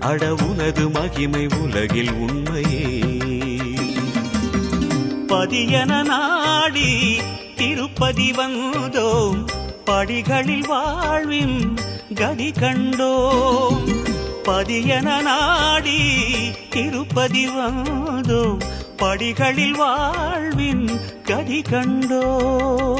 அட உனது மகிமை உலகில் உண்மையே. பதியன நாடி திருப்பதி வந்தோம் படிகளில் வாழ்வின் கதி கண்டோம். பதியன நாடி திருப்பதி வந்தோம் படிகளில் வாழ்வின் கதி கண்டோம்.